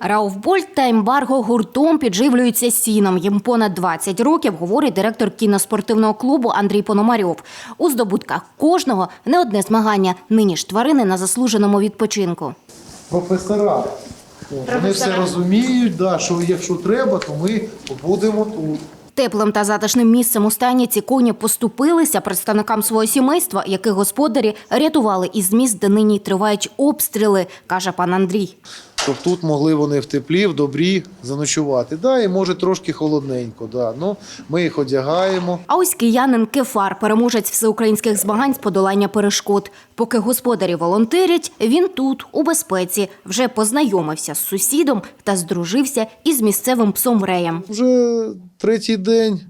Рауфбольт та ембарго гуртом підживлюються сіном. Їм понад 20 років, говорить директор кіноспортивного клубу Андрій Пономарьов. У здобутках кожного не одне змагання. Нині ж тварини на заслуженому відпочинку. професора. Вони все розуміють, да, що якщо треба, то ми будемо тут. Теплим та затишним місцем у стані ці коні поступилися представникам свого сімейства, яких господарі рятували із міст, де нині тривають обстріли, каже пан Андрій. Щоб тут могли вони в теплі, в добрі заночувати. Да, і може трошки холодненько. Да. Ну, ми їх одягаємо. А ось киянин Кефар, переможець всеукраїнських змагань з подолання перешкод. Поки господарі волонтерять, він тут, у безпеці, вже познайомився з сусідом та здружився із місцевим псом Реєм. Вже третій день.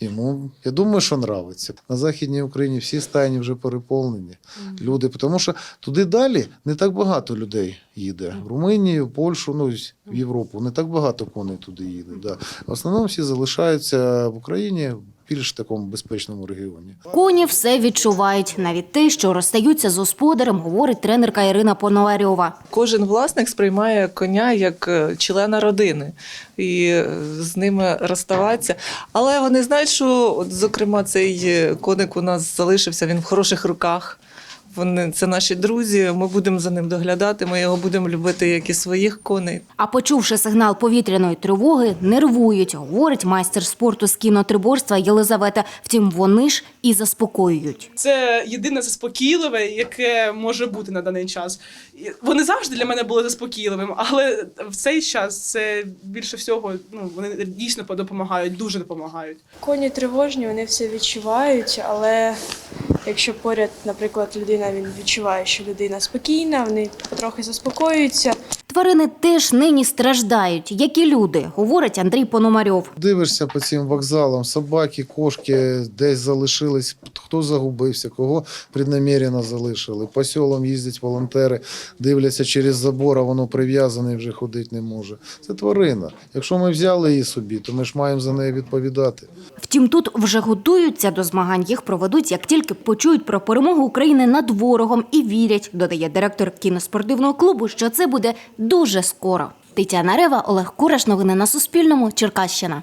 Йому, я думаю, що нравиться. На Західній Україні всі стайні вже переповнені. Люди, тому що туди далі не так багато людей їде. В Румунію, в Польщу, ну, в Європу. Не так багато коней туди їде. Да. В основному всі залишаються в Україні більш такому безпечному регіоні. Коні все відчувають, навіть те, що розстаються з господарем, говорить тренерка Ірина Поноварьова. Кожен власник сприймає коня як е, члена родини і е, з ними розставатися. Але вони знають, що, от, зокрема, цей е, коник у нас залишився, він в хороших руках. Вони це наші друзі. Ми будемо за ним доглядати. Ми його будемо любити, як і своїх коней. А почувши сигнал повітряної тривоги, нервують, говорить майстер спорту з кінотриборства Єлизавета. Втім, вони ж і заспокоюють. Це єдине заспокійливе, яке може бути на даний час. Вони завжди для мене були заспокійливими, але в цей час це більше всього ну вони дійсно допомагають, дуже допомагають. Коні тривожні, вони все відчувають, але якщо поряд, наприклад, людина він відчуває, що людина спокійна, вони потрохи заспокоюються. Тварини теж нині страждають, як і люди, говорить Андрій Пономарьов. Дивишся по цим вокзалам, собаки, кошки десь залишились, хто загубився, кого преднамірено залишили. По селам їздять волонтери, дивляться через забор, а воно прив'язане і вже ходити не може. Це тварина. Якщо ми взяли її собі, то ми ж маємо за неї відповідати. Втім, тут вже готуються до змагань. Їх проведуть, як тільки почують про перемогу України над ворогом і вірять, додає директор кіноспортивного клубу, що це буде дуже скоро. Тетяна Рева, Олег Кураш. Новини на Суспільному. Черкащина.